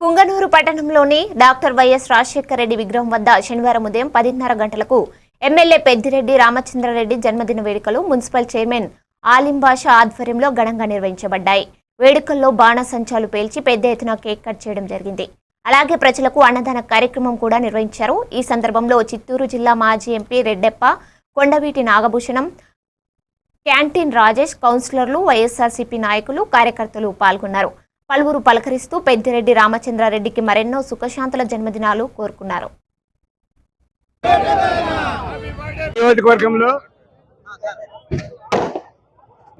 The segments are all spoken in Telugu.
పుంగనూరు పట్టణంలోని డాక్టర్ వైఎస్ రాజశేఖర రెడ్డి విగ్రహం వద్ద శనివారం ఉదయం పదిన్నర గంటలకు ఎమ్మెల్యే పెద్దిరెడ్డి రామచంద్రారెడ్డి జన్మదిన వేడుకలు మున్సిపల్ చైర్మన్ ఆలిం బాషా ఆధ్వర్యంలో ఘనంగా నిర్వహించబడ్డాయి. వేడుకల్లో బాణసంచాలు పేల్చి పెద్ద ఎత్తున కేక్ కట్ చేయడం జరిగింది. అలాగే ప్రజలకు అన్నదాన కార్యక్రమం కూడా నిర్వహించారు. ఈ సందర్భంలో చిత్తూరు జిల్లా మాజీ ఎంపీ రెడ్డెప్ప కొండవీటి నాగభూషణం క్యాంటీన్ రాజేష్ కౌన్సిలర్లు వైఎస్ఆర్సీపీ నాయకులు కార్యకర్తలు పాల్గొన్నారు. పలువురు పలకరిస్తూ పెద్దిరెడ్డి రామచంద్రారెడ్డికి మరెన్నో సుఖశాంతుల జన్మదినాలు కోరుకున్నారు.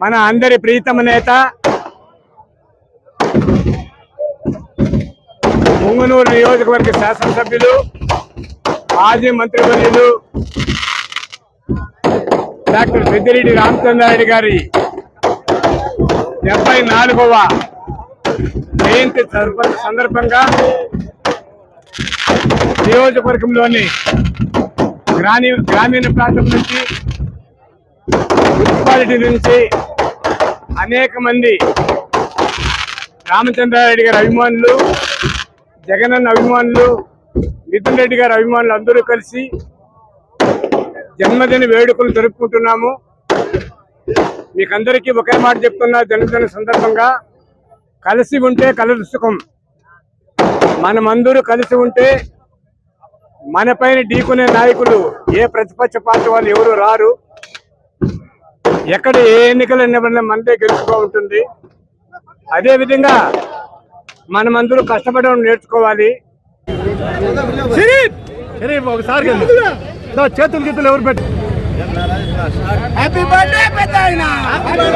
మన అందరి ప్రీతమ నేత ముంగనూరు నియోజకవర్గ శాసనసభ్యులు మాజీ మంత్రివర్యులు డాక్టర్ పెద్దిరెడ్డి రామచంద్రారెడ్డి గారి డెబ్బై నాలుగవ జయంతి సందర్భంగా నియోజకవర్గంలోని గ్రామీణ గ్రామీణ ప్రాంతం నుంచి మున్సిపాలిటీ నుంచి అనేక మంది రామచంద్రారెడ్డి గారి అభిమానులు జగనన్న అభిమానులు మిథున్ రెడ్డి గారి అభిమానులు అందరూ కలిసి జన్మదిన వేడుకలు జరుపుకుంటున్నాము. మీకందరికీ ఒకే మాట చెప్తున్నా జన్మదిన సందర్భంగా కలిసి ఉంటే కలదు సుఖం. మనమందరూ కలిసి ఉంటే మన పైన ఢీకునే నాయకులు ఏ ప్రతిపక్ష పార్టీ వాళ్ళు ఎవరు రారు. ఎక్కడ ఏ ఎన్నికలు నిబంధన మనదే గెలుచుకో ఉంటుంది. అదే విధంగా మనమందరూ కష్టపడడం నేర్చుకోవాలి. ఒకసారి చేతులు గీతులు ఎవరు పెట్టి హ్యాపీ బర్త్డే పెద్ద